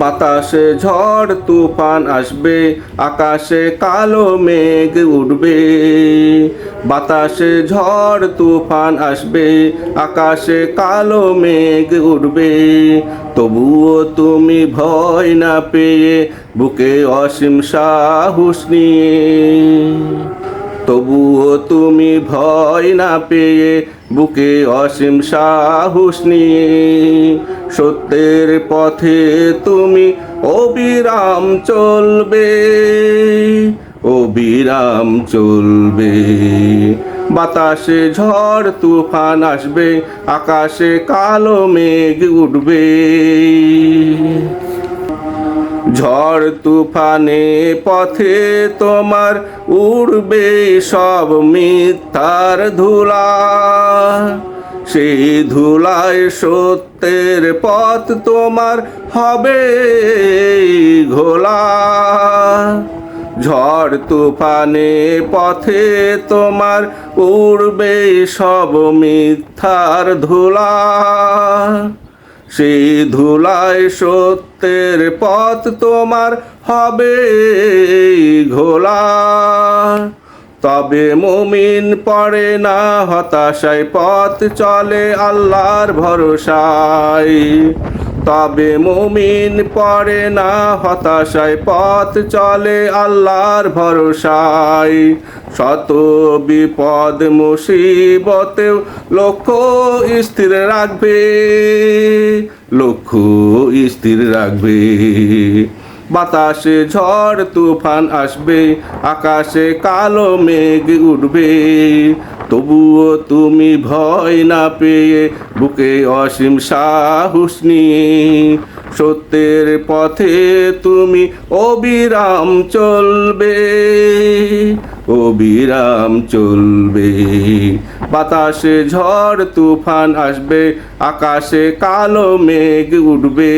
বাতাসে ঝড় তুফান আসবে, আকাশে কালো মেঘ উঠবে। বাতাসে ঝড় তুফান আসবে, আকাশে কালো মেঘ উঠবে। তবুও তুমি ভয় না পেয়ে বুকে অসীম সাহস নিয়ে তুমি ভয় না পেয়ে বুকে অসীম সাহস নিয়ে, সত্যের পথে তুমি অবিরাম চলবে অবিরাম চলবে। বাতাসে ঝড়, তুফান আসবে, আকাশে কালো মেঘ উঠবে। ঝড়, তুফানে পথে তোমার উড়বে সব মিথ্যার ধুলা। সেই ধুলায় সত্যের পথ তোমার হবে ঘোলা। ঝড় তুফানে পথে তোমার উড়বে সব মিথ্যার ধুলা। সেই ধুলায় সত্যের পথ তোমার হবে ঘোলা। তবে মুমিন পড়ে না, হতাশায় পথ চলে আল্লাহর ভরসায়। তবে মুমিন পড়ে না, হতাশায় পথ চলে আল্লাহর ভরসায়। শত বিপদ, মুসিবতেও লক্ষ্য স্থির রাখবে, লক্ষ্য স্থির রাখবে। বাতাসে ঝড় তুফান আসবে, আকাশে কালো মেঘ উঠবে। তবুও তুমি ভয় না পেয়ে বুকে অসীম সাহস নিয়ে সত্যের পথে তুমি অবিরাম চলবে অবিরাম চলবে। বাতাসে ঝড় তুফান আসবে, আকাশে কালো মেঘ উঠবে।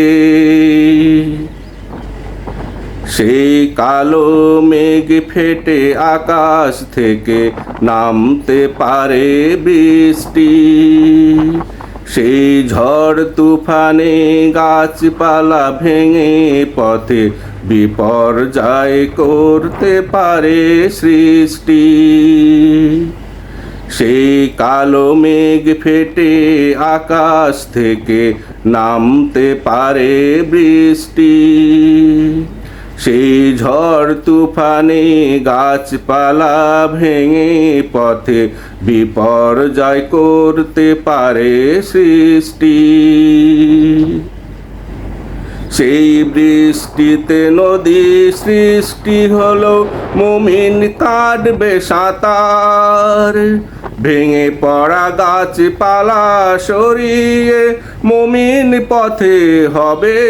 সেই কালো মেঘ ফেটে আকাশ থেকে নামতে পারে বৃষ্টি। সেই ঝড় তুফানে গাছপালা ভেঙে পথে বিপর্যয় করতে পারে সৃষ্টি। সেই কালো মেঘ ফেটে আকাশ থেকে নামতে পারে বৃষ্টি। সেই ঝড় তুফানে গাছপালা ভেঙে পথে বিপর্যয় করতে পারে সৃষ্টি। সেই বৃষ্টিতে নদী সৃষ্টি হলো মুমিন কাটবে সাঁতার ভেঙে পড়া গাছপালা সরিয়ে মুমিন পথে হবে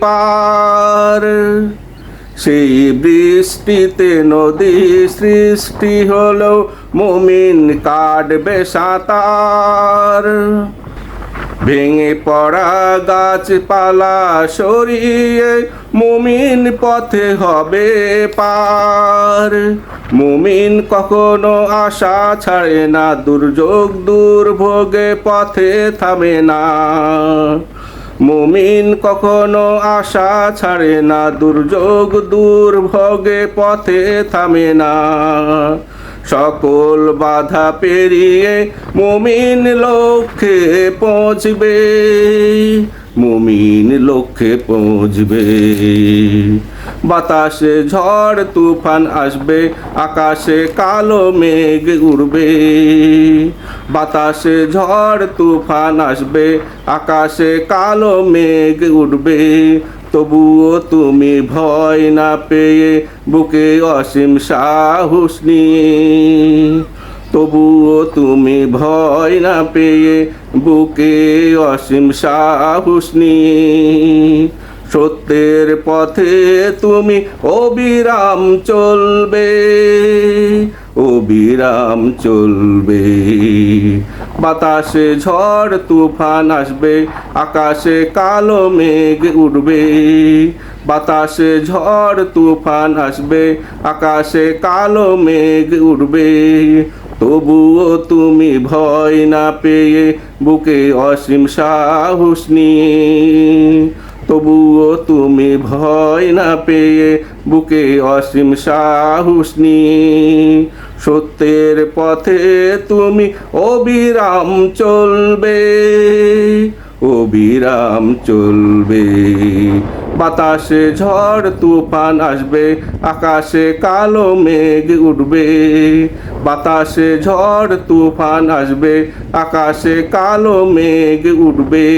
পার। সেই বৃষ্টিতে নদী সৃষ্টি হলো মুমিন কাটবে সাঁতার। ভেঙে পড়া গাছপালা সরিয়ে মুমিন পথে হবে পার। মুমিন কখনো আশা ছাড়ে না, দুর্যোগ দুর্ভোগে পথে থামে না। মুমিন কখনো আশা ছাড়ে না, দুর্যোগ দুর্ভোগে পথে থামে না। সকল বাধা পেরিয়ে মুমিন লক্ষ্যে পৌঁছবে। মুমিন লক্ষ্যে পৌঁছবে। বাতাসে ঝড়, তুফান আসবে, আকাশে কালো মেঘ উড়বে। বাতাসে ঝড়, তুফান আসবে, আকাশে কালো মেঘ উঠবে তবুও তুমি ভয় না পেয়ে বুকে অসীম সাহস নিয়ে তবুও তুমি ভয় না পেয়ে বুকে অসীম সাহস নিয়ে সত্যের পথে তুমি অবিরাম চলবে অবিরাম চলবে। বাতাসে ঝড়, তুফান আসবে, আকাশে কালো মেঘ উঠবে বাতাসে ঝড়, তুফান আসবে, আকাশে কালো মেঘ উঠবে তবুও তুমি ভয় না পেয়ে বুকে অসীম সাহস নিয়ে। তবুও তুমি ভয় না পেয়ে বুকে অসীম সাহস নিয়ে। সত্যের পথে তুমি অবিরাম চলবে। অবিরাম চলবে। বাতাসে ঝড়, তুফান আসবে, আকাশে কালো মেঘ উঠবে। বাতাসে ঝড়, তুফান আসবে, আকাশে কালো মেঘ উঠবে।